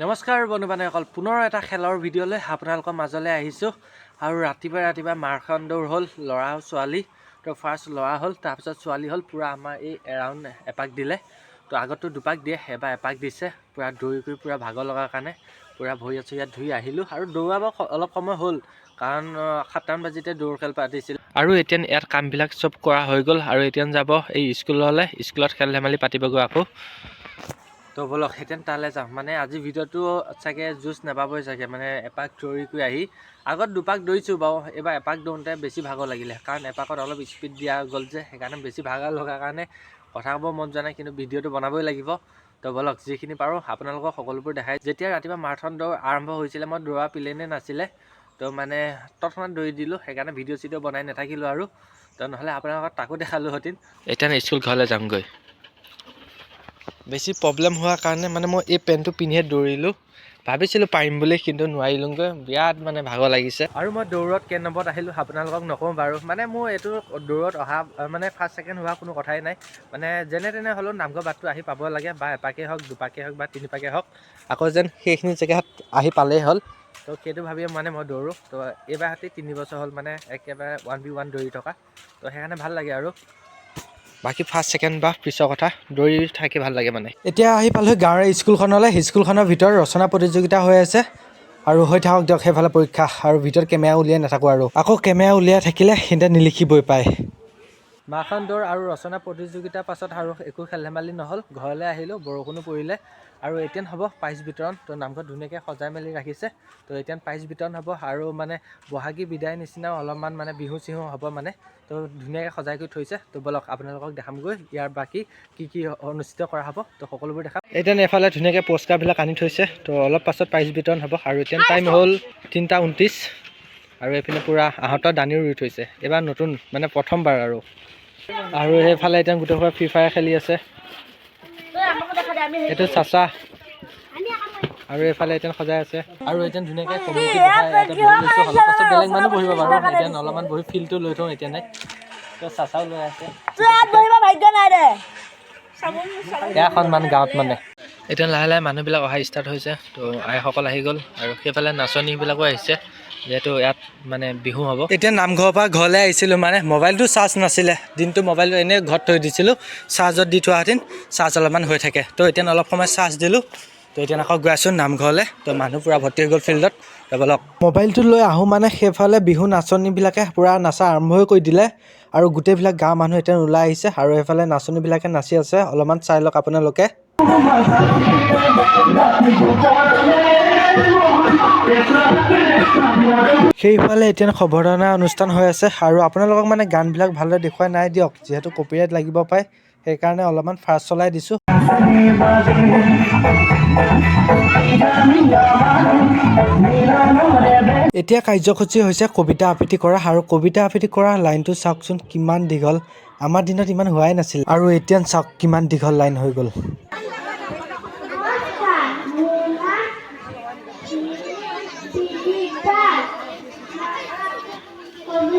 নমস্কাৰ বন্ধু বান্ধৱীসকল পুনৰ এটা খেলৰ ভিডিঅ'লৈ আপোনালোকৰ মাজলৈ আহিছোঁ। আৰু ৰাতিপুৱা ৰাতিপুৱা মাৰাথন দৌৰ হ'ল ল'ৰা ছোৱালী। তো ফাৰ্ষ্ট ল'ৰা হ'ল তাৰপিছত ছোৱালী হ'ল পূৰা আমাৰ এই এৰাউণ্ড এপাক দিলে। তো আগততো দুপাক দিয়ে এবাৰ এপাক দিছে পূৰা দৌৰি কৰি পূৰা ভাগৰ লগাৰ কাৰণে। পূৰা ভৰি আছোঁ ইয়াত ধুই আহিলোঁ আৰু দৌৰাব অলপ সময় হ'ল কাৰণ সাতটামান বাজিতে দৌৰ খেল পাতিছিল। আৰু এতিয়া ইয়াত কামবিলাক চব কৰা হৈ গ'ল আৰু এতিয়া যাব এই স্কুললৈ স্কুলত খেল ধেমালি পাতিবগৈ আকৌ। তো ব'লক এতিয়া তালৈ যাওঁ মানে আজি ভিডিঅ'টো চাগে জুচ নাপাবই চাগে মানে এপাক দৌৰি কৰি আহি আগত দুপাক দৌৰিছোঁ বাৰু এইবাৰ এপাক দৌৰোঁতে বেছি ভাগৰ লাগিলে কাৰণ এপাকত অলপ স্পীড দিয়া গ'ল যে সেইকাৰণে বেছি ভাগৰ লগাৰ কাৰণে কথা ক'ব মন যোৱা নাই কিন্তু ভিডিঅ'টো বনাবই লাগিব। তো ব'লক যিখিনি পাৰোঁ আপোনালোকক সকলোবোৰ দেখাই যেতিয়া ৰাতিপুৱা মাৰাথন দৌৰ আৰম্ভ হৈছিলে মই দৌৰা প্লেনে নাছিলে তো মানে তৎক্ষণাত দৌৰি দিলোঁ সেইকাৰণে ভিডিঅ' চিডিঅ' বনাই নাথাকিলোঁ আৰু তো নহ'লে আপোনালোকক তাকো দেখালোঁহেঁতেন এতিয়া স্কুল ঘৰলৈ যামগৈ? বেছি প্ৰব্লেম হোৱাৰ কাৰণে মানে মই এই পেণ্টটো পিন্ধিয়ে দৌৰিলোঁ। ভাবিছিলোঁ পাৰিম বুলি, কিন্তু নোৱাৰিলোঁগৈ। বিৰাট মানে ভাগৰ লাগিছে। আৰু মই দৌৰত কেই নম্বৰত আহিলোঁ, আপোনালোকক নকওঁ বাৰু। মানে মোৰ এইটো দৌৰত অহা মানে ফাৰ্ষ্ট ছেকেণ্ড হোৱা কোনো কথাই নাই। মানে যেনে তেনে হ'লেও নামঘৰ বাটটো আহি পাব লাগে, বা এপাকেই হওক, দুপাকেই হওক, বা তিনিপাকেই হওক। আকৌ যেন সেইখিনি জেগাত আহি পালেই হ'ল। তো সেইটো ভাবিয়ে মানে মই দৌৰোঁ। তো এইবাৰ সৈতে তিনি বছৰ হ'ল মানে একেবাৰে ওৱান বি ওৱান দৌৰি থকা। তো সেইকাৰণে ভালো লাগে আৰু। বাকী ফাৰ্ষ্ট ছেকেণ্ড বা পিছৰ কথা দৌৰি থাকি ভাল লাগে মানে। এতিয়া আহি পালোঁ গাঁৱৰ স্কুলখনলৈ স্কুলখনৰ ভিতৰত ৰচনা প্ৰতিযোগিতা হৈ আছে। আৰু হৈ থাকক দিয়ক সেইফালে পৰীক্ষা আৰু ভিতৰত কেমেৰা উলিয়াই নাথাকোঁ আৰু। আকৌ কেমেৰা উলিয়াই থাকিলে সিহঁতে নিলিখিবই পায়। মাখন দৌৰ আৰু ৰচনা প্ৰতিযোগিতাৰ পাছত আৰু একো খেল ধেমালি নহ'ল। ঘৰলৈ আহিলোঁ বৰষুণো পৰিলে। আৰু এতিয়া হ'ব প্ৰাইজ বিতৰণ। তো নামঘৰত ধুনীয়াকৈ সজাই মেলি ৰাখিছে। তো এতিয়া প্ৰাইজ বিতৰণ হ'ব আৰু মানে বহাগী বিদায় নিচিনাও অলপমান মানে বিহু চিহু হ'ব মানে। তো ধুনীয়াকৈ সজাই কৰি থৈছে। তো ব'লক আপোনালোকক দেখামগৈ ইয়াৰ বাকী কি কি অনুষ্ঠিত কৰা হ'ব। তো সকলোবোৰ দেখাম। এতিয়া এফালে ধুনীয়াকৈ পুৰস্কাৰবিলাক আনি থৈছে। তো অলপ পাছত প্ৰাইজ বিতৰণ হ'ব আৰু এতিয়া টাইম হ'ল তিনিটা ঊনত্ৰিছ। আৰু এইপিনে পূৰা আহঁতৰ দানিও ৰুই থৈছে। এইবাৰ নতুন মানে প্ৰথমবাৰ আৰু। আৰু সেইফালে এতিয়া গোটেইসোপা ফ্ৰী ফায়াৰ খেলি আছে। এইটো চাচা। আৰু এইফালে এতিয়া সজাই আছে। আৰু এতিয়া ধুনীয়াকৈ কমিটি বহাই ইয়াতে বহি লৈছোঁ। অলপ পাছত বেলেগ মানুহ বহিব বাৰু। এতিয়া অলপমান বহি ফিল্ডটো লৈ থওঁ এতিয়া নাই চাচাও লৈ আছে। এয়া সন্মান গাঁৱত মানে। এতিয়া লাহে লাহে মানুহবিলাক অহা ষ্টাৰ্ট হৈছে। তো আইসকল আহি গ'ল আৰু সেইফালে নাচনীবিলাকো আহিছে যিহেতু ইয়াত মানে বিহু হ'ব। এতিয়া নামঘৰৰ পৰা ঘৰলৈ আহিছিলোঁ মানে মোবাইলটো চাৰ্জ নাছিলে। দিনটো মোবাইলটো এনেই ঘৰত থৈ দিছিলোঁ চাৰ্জত দি থোৱাহেঁতেন চাৰ্জ অলপমান হৈ থাকে। তো এতিয়া অলপ সময় চাৰ্জ দিলোঁ তো এতিয়া আকৌ গৈ আছোঁ নামঘৰলৈ। তো মানুহ পূৰা ভৰ্তি হৈ গ'ল ফিল্ডত তো বলক মোবাইলটো লৈ আহোঁ মানে সেইফালে বিহু নাচনীবিলাকে পূৰা নাচা আৰম্ভই কৰি দিলে। আৰু গোটেইবিলাক গাঁৱৰ মানুহ এতিয়া ওলাই আহিছে আৰু সেইফালে নাচনীবিলাকে নাচি আছে অলপমান চাই লওক আপোনালোকে। সেইফালে এতিয়া সৰ্বধনা অনুষ্ঠান হৈ আছে আৰু আপোনালোকক মানে গানবিলাক ভালদৰে দেখুৱাই নাই দিয়ক যিহেতু কপিৰাইট লাগিব পাৰে সেইকাৰণে অলপমান ফাষ্ট চলাই দিছোঁ। এতিয়া কাৰ্যসূচী হৈছে কবিতা আবৃত্তি কৰা আৰু কবিতা আবৃত্তি কৰা লাইনটো চাওকচোন কিমান দীঘল। আমাৰ দিনত ইমান হোৱাই নাছিল আৰু এতিয়া চাওক কিমান দীঘল লাইন হৈ গ'ল।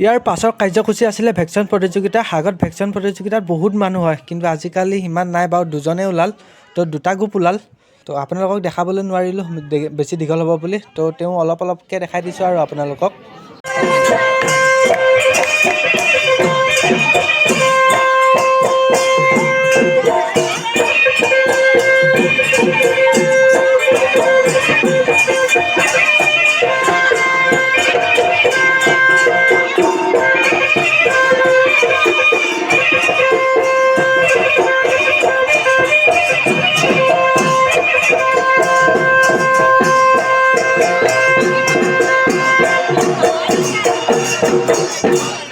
ইয়াৰ পাছৰ কাৰ্যসূচী আছিলে ভেকচিন প্ৰতিযোগিতা। আগত ভেকচিন প্ৰতিযোগিতাত বহুত মানুহ হয়, কিন্তু আজিকালি সিমান নাই, বাৰু দুজনে ওলাল, তো দুটা গ্ৰুপ ওলাল। তো আপোনালোকক দেখাবলৈ নোৱাৰিলোঁ বেছি দীঘল হ'ব বুলি। তো তেওঁ অলপ অলপকৈ দেখাই দিছোঁ আৰু আপোনালোকক। Thank you.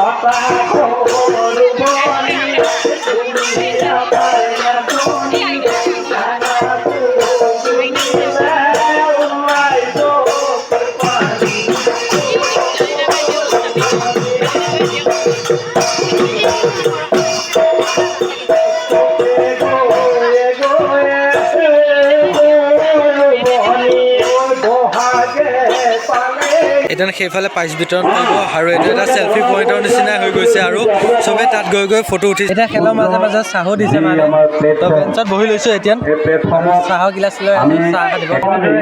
બાપા. এতিয়া সেইফালে প্ৰাইজ বিতৰণ কৰিব আৰু এইটো এটা চেল্ফি পইণ্টৰ নিচিনাই হৈ গৈছে আৰু চবে তাত গৈ গৈ ফটো উঠিছে। এতিয়া খেলৰ মাজে মাজে চাহো দিছে মানে। তো বেঞ্চত বহি লৈছোঁ এতিয়া। চাহৰ গিলাচ লৈ আমি চাহ খাই দিব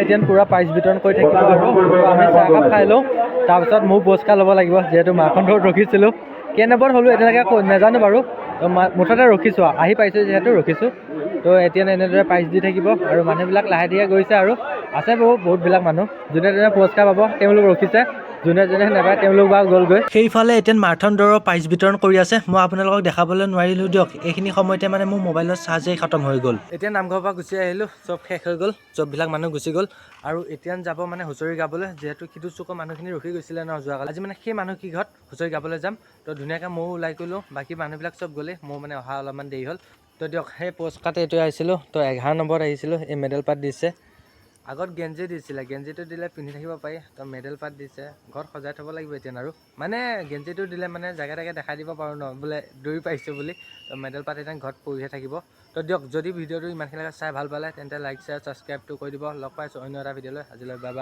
এতিয়া পূৰা প্ৰাইজ বিতৰণ কৰি থাকিব আৰু। আমি চাহ একাপ খাই লওঁ। তাৰপিছত মোৰ পুৰস্কাৰ ল'ব লাগিব যিহেতু মাখন ধৰত ৰখিছিলোঁ। কেই নম্বৰত হ'লোঁ এতিয়ালৈকে নাজানো বাৰু। তো মুঠতে ৰখিছোঁ আহি পাইছোঁ যিহেতু ৰখিছোঁ। তো এতিয়া এনেদৰে প্ৰাইজ দি থাকিব আৰু মানুহবিলাক লাহে ধীৰে গৈছে আৰু। আছে বহু বহুতবিলাক মানুহ। যোনে যোনে পুৰস্কাৰ পাব তেওঁলোক ৰখিছে। যোনে যোনে নাপায় তেওঁলোক বাৰু গ'লগৈ। সেইফালে এতিয়া মাৰাথন দৌৰৰ প্ৰাইজ বিতৰণ কৰি আছে। মই আপোনালোকক দেখাবলৈ নোৱাৰিলোঁ দিয়ক। এইখিনি সময়তে মানে মোৰ মোবাইলৰ চাৰ্জেই খতম হৈ গ'ল। এতিয়া নামঘৰৰ পৰা গুচি আহিলোঁ। চব শেষ হৈ গ'ল। চববিলাক মানুহ গুচি গ'ল। আৰু এতিয়া যাব মানে হুঁচৰি গাবলৈ যিহেতু সিটো চুকৰ মানুহখিনি ৰখি গৈছিলে ন যোৱাকালি। আজি মানে সেই মানুহ কি ঘৰত? হুঁচৰি গাবলৈ যাম। তো ধুনীয়াকৈ ময়ো ওলাই কৰিলোঁ বাকী মানুহবিলাক চব গ'লে মোৰ মানে অহা অলপমান দেৰি হ'ল। তো দিয়ক সেই পুৰস্কাৰতে এইটোৱে আহিছিলোঁ। তো এঘাৰ নম্বৰত আহিছিলোঁ। এই মেডেল পাত দিছে। আগত গেঞ্জি দিছিলে, গেঞ্জিটো দিলে পিন্ধি থাকিব পাৰি, তো মেডেল পাত দিছে, ঘৰত সজাই থ'ব লাগিব এতিয়া আৰু। মানে গেঞ্জিটো দিলে মানে জেগা জেগা দেখাই দিব পাৰোঁ ন, বোলে দৌৰি পাইছোঁ বুলি, তো মেডেল পাত এতিয়া ঘৰত পৰিহে থাকিব। তো দিয়ক, যদি ভিডিঅ'টো ইমানখিনিলৈকে চাই ভালো পালে, তেন্তে লাইক শ্বেয়াৰ ছাবস্ক্ৰাইবটো কৰি দিব, লগ পাইছোঁ অন্য এটা ভিডিঅ'লৈ, আজিলৈ বাই